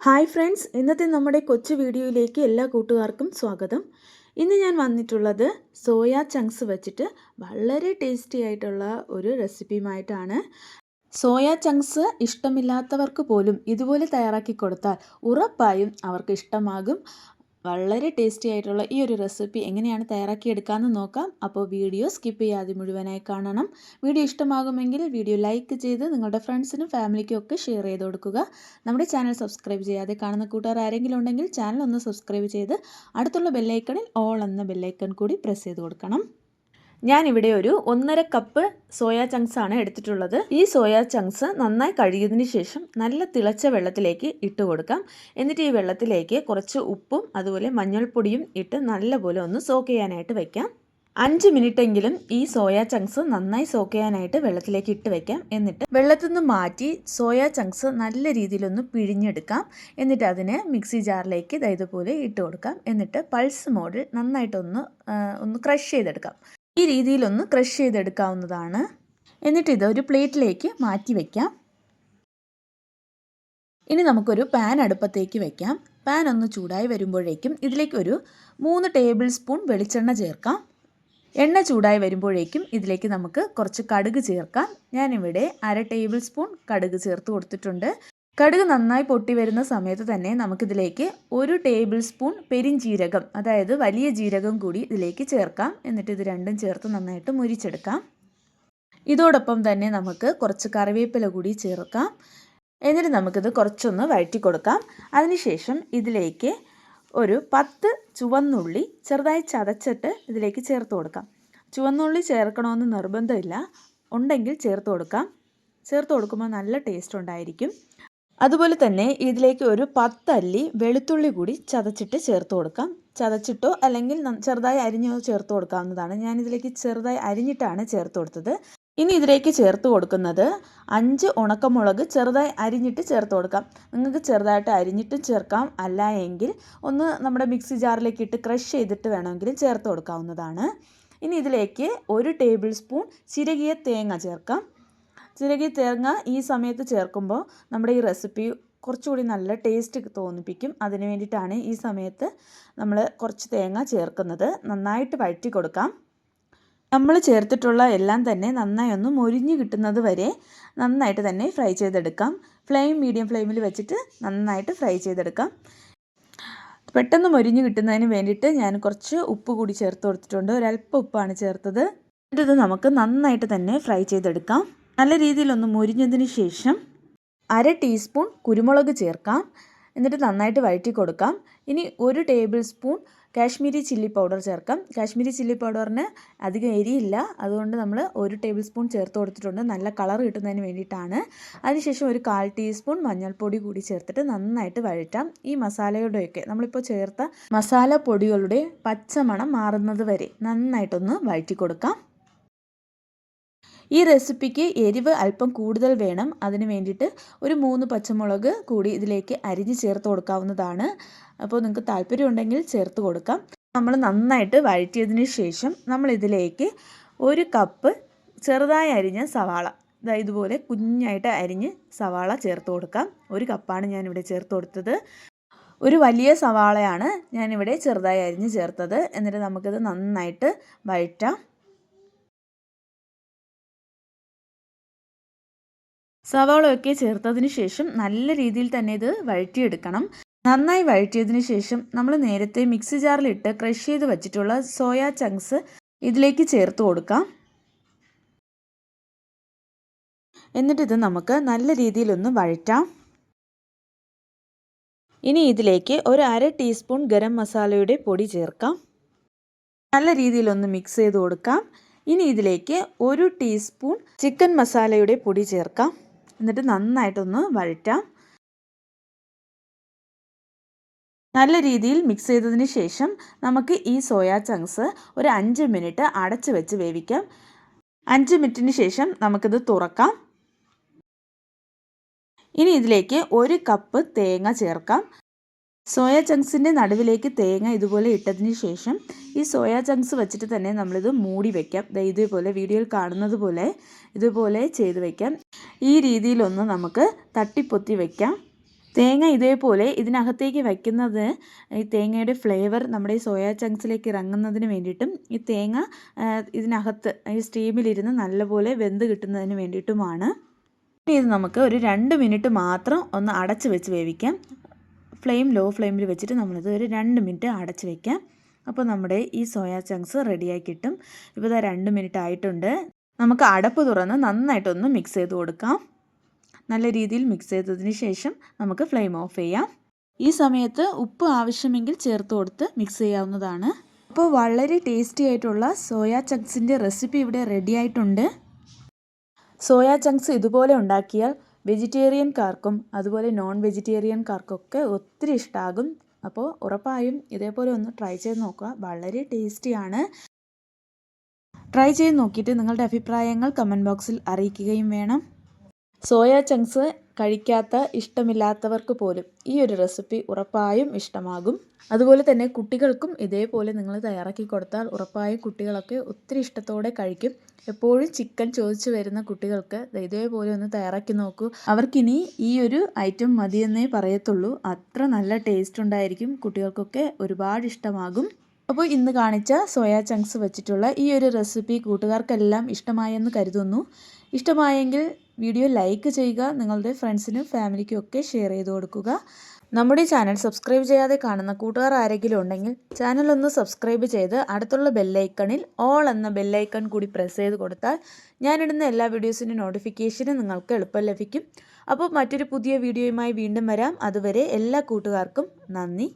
Hi friends ഇന്നത്തെ നമ്മുടെ കൊച്ചു വീഡിയോയിലേക്ക് എല്ലാ കൂട്ടുകാർക്കും സ്വാഗതം. ഇന്ന് ഞാൻ വന്നിട്ടുള്ളത് സോയ ചങ്ക്സ് വെച്ചിട്ട് വളരെ ടേസ്റ്റി ആയിട്ടുള്ള ഒരു റെസിപ്പിയുമായിട്ടാണ്. സോയ ചങ്ക്സ് ഇഷ്ടമില്ലാത്തവർക്ക് പോലും ഇതുപോലെ തയ്യാറാക്കി കൊടുത്താൽ ഉറപ്പായും അവർക്ക് ഇഷ്ടമാകും. വളരെ ടേസ്റ്റി ആയിട്ടുള്ള ഈ ഒരു റെസിപ്പി എങ്ങനെയാണ് തയ്യാറാക്കിയെടുക്കാമെന്ന് നോക്കാം. അപ്പോൾ വീഡിയോ സ്കിപ്പ് ചെയ്യാതെ മുഴുവനായി കാണണം. വീഡിയോ ഇഷ്ടമാകുമെങ്കിൽ വീഡിയോ ലൈക്ക് ചെയ്ത് നിങ്ങളുടെ ഫ്രണ്ട്സിനും ഫാമിലിക്കും ഒക്കെ ഷെയർ ചെയ്ത് കൊടുക്കുക. നമ്മുടെ ചാനൽ സബ്സ്ക്രൈബ് ചെയ്യാതെ കാണുന്ന കൂട്ടുകാർ ആരെങ്കിലും ഉണ്ടെങ്കിൽ ചാനൽ ഒന്ന് സബ്സ്ക്രൈബ് ചെയ്ത് അടുത്തുള്ള ബെല്ലൈക്കണിൽ ഓൾ എന്ന ബെല്ലൈക്കൺ കൂടി പ്രസ് ചെയ്ത് കൊടുക്കണം. ഞാനിവിടെ ഒരു ഒന്നര കപ്പ് സോയാ ചങ്ക്സ് ആണ് എടുത്തിട്ടുള്ളത്. ഈ സോയാ ചങ്ക്സ് നന്നായി കഴുകിയതിന് ശേഷം നല്ല തിളച്ച വെള്ളത്തിലേക്ക് ഇട്ട് കൊടുക്കാം. എന്നിട്ട് ഈ വെള്ളത്തിലേക്ക് കുറച്ച് ഉപ്പും അതുപോലെ മഞ്ഞൾപ്പൊടിയും ഇട്ട് നല്ലപോലെ ഒന്ന് സോക്ക് ചെയ്യാനായിട്ട് വയ്ക്കാം അഞ്ച് മിനിറ്റെങ്കിലും ഈ സോയാ ചങ്ക്സ് നന്നായി സോക്ക് ചെയ്യാനായിട്ട് വെള്ളത്തിലേക്ക് ഇട്ട് വെക്കാം. എന്നിട്ട് വെള്ളത്തിൽ നിന്ന് മാറ്റി സോയാ ചങ്ക്സ് നല്ല രീതിയിലൊന്ന് പിഴിഞ്ഞെടുക്കാം. എന്നിട്ട് അതിനെ മിക്സി ജാറിലേക്ക് ഇതായതുപോലെ ഇട്ട് കൊടുക്കാം. എന്നിട്ട് പൾസ് മോഡിൽ നന്നായിട്ടൊന്ന് ഒന്ന് ക്രഷ് ചെയ്തെടുക്കാം. ഈ രീതിയിലൊന്ന് ക്രഷ് ചെയ്തെടുക്കാവുന്നതാണ്. എന്നിട്ട് ഇത് ഒരു പ്ലേറ്റിലേക്ക് മാറ്റി വയ്ക്കാം ഇനി നമുക്കൊരു പാൻ അടുപ്പത്തേക്ക് വെക്കാം. പാൻ ഒന്ന് ചൂടായി വരുമ്പോഴേക്കും ഇതിലേക്ക് ഒരു മൂന്ന് ടേബിൾ സ്പൂൺ വെളിച്ചെണ്ണ ചേർക്കാം. എണ്ണ ചൂടായി വരുമ്പോഴേക്കും ഇതിലേക്ക് നമുക്ക് കുറച്ച് കടുക് ചേർക്കാം. ഞാനിവിടെ അര ടേബിൾ സ്പൂൺ കടുക് ചേർത്ത് കൊടുത്തിട്ടുണ്ട്. കടുക് നന്നായി പൊട്ടി വരുന്ന സമയത്ത് തന്നെ നമുക്കിതിലേക്ക് ഒരു ടേബിൾ സ്പൂൺ പെരിഞ്ജീരകം അതായത് വലിയ ജീരകം കൂടി ഇതിലേക്ക് ചേർക്കാം. എന്നിട്ട് ഇത് രണ്ടും ചേർത്ത് നന്നായിട്ട് മുരിച്ചെടുക്കാം. ഇതോടൊപ്പം തന്നെ നമുക്ക് കുറച്ച് കറിവേപ്പില കൂടി ചേർക്കാം. എന്നിട്ട് നമുക്കിത് കുറച്ചൊന്ന് വഴറ്റി കൊടുക്കാം. അതിനുശേഷം ഇതിലേക്ക് ഒരു പത്ത് ചുവന്നുള്ളി ചെറുതായി ചതച്ചിട്ട് ഇതിലേക്ക് ചേർത്ത് കൊടുക്കാം. ചുവന്നുള്ളി ചേർക്കണമെന്ന് നിർബന്ധമില്ല. ഉണ്ടെങ്കിൽ ചേർത്ത് കൊടുക്കാം. ചേർത്ത് കൊടുക്കുമ്പോൾ നല്ല ടേസ്റ്റ് ഉണ്ടായിരിക്കും. അതുപോലെ തന്നെ ഇതിലേക്ക് ഒരു പത്തല്ലി വെളുത്തുള്ളി കൂടി ചതച്ചിട്ട് ചേർത്ത് കൊടുക്കാം. ചതച്ചിട്ടോ അല്ലെങ്കിൽ ചെറുതായി അരിഞ്ഞോ ചേർത്ത് കൊടുക്കാവുന്നതാണ്. ഞാൻ ഇതിലേക്ക് ചെറുതായി അരിഞ്ഞിട്ടാണ് ചേർത്ത് കൊടുത്തത്. ഇനി ഇതിലേക്ക് ചേർത്ത് കൊടുക്കുന്നത് അഞ്ച് ഉണക്കമുളക് ചെറുതായി അരിഞ്ഞിട്ട് ചേർത്ത് കൊടുക്കാം. നിങ്ങൾക്ക് ചെറുതായിട്ട് അരിഞ്ഞിട്ടും ചേർക്കാം. അല്ല എങ്കിൽ ഒന്ന് നമ്മുടെ മിക്സി ജാറിലേക്ക് ഇട്ട് ക്രഷ് ചെയ്തിട്ട് വേണമെങ്കിലും ചേർത്ത് കൊടുക്കാവുന്നതാണ്. ഇനി ഇതിലേക്ക് ഒരു ടേബിൾ സ്പൂൺ ചിരകിയ തേങ്ങ ചേർക്കാം. ചിരകി തേങ്ങ ഈ സമയത്ത് ചേർക്കുമ്പോൾ നമ്മുടെ ഈ റെസിപ്പി കുറച്ചുകൂടി നല്ല ടേസ്റ്റ് തോന്നിപ്പിക്കും. അതിന് വേണ്ടിയിട്ടാണ് ഈ സമയത്ത് നമ്മൾ കുറച്ച് തേങ്ങ ചേർക്കുന്നത്. നന്നായിട്ട് വഴറ്റി കൊടുക്കാം. നമ്മൾ ചേർത്തിട്ടുള്ള എല്ലാം തന്നെ നന്നായി ഒന്ന് മൊരിഞ്ഞ് കിട്ടുന്നത് വരെ നന്നായിട്ട് തന്നെ ഫ്രൈ ചെയ്തെടുക്കാം. ഫ്ലെയിം മീഡിയം ഫ്ലെയിമിൽ വെച്ചിട്ട് നന്നായിട്ട് ഫ്രൈ ചെയ്തെടുക്കാം. പെട്ടെന്ന് മൊരിഞ്ഞ് കിട്ടുന്നതിന് വേണ്ടിയിട്ട് ഞാൻ കുറച്ച് ഉപ്പ് കൂടി ചേർത്ത് കൊടുത്തിട്ടുണ്ട്. ഒരല്പം ഉപ്പാണ് ചേർത്തത്. ഇത് നമുക്ക് നന്നായിട്ട് തന്നെ ഫ്രൈ ചെയ്തെടുക്കാം. നല്ല രീതിയിലൊന്ന് മുരിഞ്ഞതിന് ശേഷം അര ടീസ്പൂൺ കുരുമുളക് ചേർക്കാം. എന്നിട്ട് നന്നായിട്ട് വഴറ്റി കൊടുക്കാം. ഇനി ഒരു tablespoon Kashmiri chilli powder ചേർക്കാം. കാശ്മീരി ചില്ലി പൗഡറിന് അധികം എരിയില്ല. അതുകൊണ്ട് നമ്മൾ ഒരു ടേബിൾ സ്പൂൺ ചേർത്ത് കൊടുത്തിട്ടുണ്ട്. നല്ല കളർ കിട്ടുന്നതിന് വേണ്ടിയിട്ടാണ്. അതിനുശേഷം ഒരു കാൽ ടീസ്പൂൺ മഞ്ഞൾപ്പൊടി കൂടി ചേർത്തിട്ട് നന്നായിട്ട് വഴറ്റാം. ഈ മസാലയുടെയൊക്കെ നമ്മളിപ്പോൾ ചേർത്ത മസാല പൊടികളുടെ പച്ചമണം മാറുന്നത് വരെ നന്നായിട്ടൊന്ന് വഴറ്റി കൊടുക്കാം. ഈ റെസിപ്പിക്ക് എരിവ് അല്പം കൂടുതൽ വേണം. അതിന് വേണ്ടിയിട്ട് ഒരു മൂന്ന് പച്ചമുളക് കൂടി ഇതിലേക്ക് അരിഞ്ഞ് ചേർത്ത് കൊടുക്കാവുന്നതാണ്. അപ്പോൾ നിങ്ങൾക്ക് താല്പര്യമുണ്ടെങ്കിൽ ചേർത്ത് കൊടുക്കാം. നമ്മൾ നന്നായിട്ട് വഴറ്റിയതിന് ശേഷം നമ്മൾ ഇതിലേക്ക് ഒരു കപ്പ് ചെറുതായി അരിഞ്ഞ സവാള ഇതുപോലെ കുഞ്ഞായിട്ട് അരിഞ്ഞ് സവാള ചേർത്ത് കൊടുക്കാം. ഒരു കപ്പാണ് ഞാനിവിടെ ചേർത്ത് കൊടുത്തത്. ഒരു വലിയ സവാളയാണ് ഞാനിവിടെ ചെറുതായി അരിഞ്ഞ് ചേർത്തത്. എന്നിട്ട് നമുക്കിത് നന്നായിട്ട് വഴറ്റാം. സവാളയൊക്കെ ചേർത്തതിന് ശേഷം നല്ല രീതിയിൽ തന്നെ ഇത് വഴറ്റിയെടുക്കണം. നന്നായി വഴറ്റിയതിന് ശേഷം നമ്മൾ നേരത്തെ മിക്സി ജാറിലിട്ട് ക്രഷ് ചെയ്ത് വച്ചിട്ടുള്ള സോയാ ചങ്ക്സ് ഇതിലേക്ക് ചേർത്ത് കൊടുക്കാം. എന്നിട്ടിത് നമുക്ക് നല്ല രീതിയിലൊന്ന് വഴറ്റാം. ഇനി ഇതിലേക്ക് ഒരു അര ടീസ്പൂൺ ഗരം മസാലയുടെ പൊടി ചേർക്കാം. നല്ല രീതിയിലൊന്ന് മിക്സ് ചെയ്ത് കൊടുക്കാം. ഇനി ഇതിലേക്ക് ഒരു ടീസ്പൂൺ ചിക്കൻ മസാലയുടെ പൊടി ചേർക്കാം. എന്നിട്ട് നന്നായിട്ടൊന്ന് വഴറ്റാം. നല്ല രീതിയിൽ മിക്സ് ചെയ്തതിന് ശേഷം നമുക്ക് ഈ സോയാ ചങ്ക്സ് ഒരു അഞ്ച് മിനിറ്റ് അടച്ചു വെച്ച് വേവിക്കാം. അഞ്ച് മിനിറ്റിന് ശേഷം നമുക്കിത് തുറക്കാം. ഇനി ഇതിലേക്ക് ഒരു കപ്പ് തേങ്ങ ചേർക്കാം. സോയ ചങ്ക്സിന്റെ നടുവിലേക്ക് തേങ്ങ ഇതുപോലെ ഇട്ടതിന് ശേഷം ഈ സോയ ചങ്ക്സ് വെച്ചിട്ട് തന്നെ നമ്മളിത് മൂടി വയ്ക്കാം ഇതേപോലെ വീഡിയോയിൽ കാണുന്നത് പോലെ ഇതുപോലെ ചെയ്ത് വയ്ക്കാം ഈ രീതിയിലൊന്ന് നമുക്ക് തട്ടിപ്പൊത്തി വയ്ക്കാം തേങ്ങ ഇതേപോലെ ഇതിനകത്തേക്ക് വയ്ക്കുന്നത് ഈ തേങ്ങയുടെ ഫ്ലേവർ നമ്മുടെ ഈ സോയാ ചങ്ക്സിലേക്ക് ഇറങ്ങുന്നതിന് വേണ്ടിയിട്ടും ഈ തേങ്ങ ഇതിനകത്ത് ഈ സ്റ്റീമിലിരുന്ന് നല്ലപോലെ വെന്ത് കിട്ടുന്നതിന് വേണ്ടിയിട്ടുമാണ്. ഇത് നമുക്ക് ഒരു രണ്ട് മിനിറ്റ് മാത്രം ഒന്ന് അടച്ച് വെച്ച് വേവിക്കാം. ഫ്ലെയിം ലോ ഫ്ലെയിമിൽ വെച്ചിട്ട് നമ്മളിത് ഒരു രണ്ട് മിനിറ്റ് അടച്ച് വെക്കാം. അപ്പോൾ നമ്മുടെ ഈ സോയാ ചങ്ക്സ് റെഡിയായി കിട്ടും. ഇപ്പോൾ ഇതാ രണ്ട് മിനിറ്റ് ആയിട്ടുണ്ട്. നമുക്ക് അടപ്പ് തുറന്ന് നന്നായിട്ടൊന്ന് മിക്സ് ചെയ്ത് കൊടുക്കാം. നല്ല രീതിയിൽ മിക്സ് ചെയ്തതിന് ശേഷം നമുക്ക് ഫ്ലെയിം ഓഫ് ചെയ്യാം. ഈ സമയത്ത് ഉപ്പ് ആവശ്യമെങ്കിൽ ചേർത്ത് കൊടുത്ത് മിക്സ് ചെയ്യാവുന്നതാണ്. അപ്പോൾ വളരെ ടേസ്റ്റി ആയിട്ടുള്ള സോയാ ചങ്ക്സിന്റെ റെസിപ്പി ഇവിടെ റെഡി ആയിട്ടുണ്ട്. സോയാ ചങ്ക്സ് ഇതുപോലെ ഉണ്ടാക്കിയാൽ വെജിറ്റേറിയൻകാർക്കും അതുപോലെ നോൺ വെജിറ്റേറിയൻകാർക്കൊക്കെ ഒത്തിരി ഇഷ്ടമാകും അപ്പോൾ ഉറപ്പായും ഇതേപോലെ ഒന്ന് ട്രൈ ചെയ്ത് നോക്കുക. വളരെ ടേസ്റ്റിയാണ്. ട്രൈ ചെയ്ത് നോക്കിയിട്ട് നിങ്ങളുടെ അഭിപ്രായങ്ങൾ കമന്റ് ബോക്സിൽ അറിയിക്കുകയും വേണം. സോയ ചങ്ക്സ് കഴിക്കാത്ത ഇഷ്ടമില്ലാത്തവർക്ക് പോലും ഈ ഒരു റെസിപ്പി ഉറപ്പായും ഇഷ്ടമാകും. അതുപോലെ തന്നെ കുട്ടികൾക്കും ഇതേപോലെ നിങ്ങൾ തയ്യാറാക്കി കൊടുത്താൽ ഉറപ്പായും കുട്ടികളൊക്കെ ഒത്തിരി ഇഷ്ടത്തോടെ കഴിക്കും. എപ്പോഴും ചിക്കൻ ചോദിച്ചു വരുന്ന കുട്ടികൾക്ക് ഇതേപോലെ ഒന്ന് തയ്യാറാക്കി നോക്കൂ. അവർക്കിനി ഈ ഒരു ഐറ്റം മതിയെന്നേ പറയത്തുള്ളൂ. അത്ര നല്ല ടേസ്റ്റ് ഉണ്ടായിരിക്കും. കുട്ടികൾക്കൊക്കെ ഒരുപാട് ഇഷ്ടമാകും. അപ്പോൾ ഇന്ന് കാണിച്ച സോയാ ചങ്ക്സ് വെച്ചിട്ടുള്ള ഈ ഒരു റെസിപ്പി കൂട്ടുകാർക്കെല്ലാം ഇഷ്ടമായെന്ന് കരുതുന്നു. ഇഷ്ടമായെങ്കിൽ വീഡിയോ ലൈക്ക് ചെയ്യുക നിങ്ങളുടെ ഫ്രണ്ട്സിനും ഫാമിലിക്കും ഒക്കെ ഷെയർ ചെയ്ത് കൊടുക്കുക. നമ്മുടെ ചാനൽ സബ്സ്ക്രൈബ് ചെയ്യാതെ കാണുന്ന കൂട്ടുകാർ ആരെങ്കിലും ഉണ്ടെങ്കിൽ ചാനൽ ഒന്ന് സബ്സ്ക്രൈബ് ചെയ്ത് അടുത്തുള്ള ബെല്ലൈക്കണിൽ ഓൾ എന്ന ബെല്ലൈക്കൺ കൂടി പ്രസ് ചെയ്ത് കൊടുത്താൽ ഞാനിടുന്ന എല്ലാ വീഡിയോസിന്റെ നോട്ടിഫിക്കേഷനും നിങ്ങൾക്ക് എളുപ്പം ലഭിക്കും. അപ്പോൾ മറ്റൊരു പുതിയ വീഡിയോയുമായി വീണ്ടും വരാം. അതുവരെ എല്ലാ കൂട്ടുകാർക്കും നന്ദി.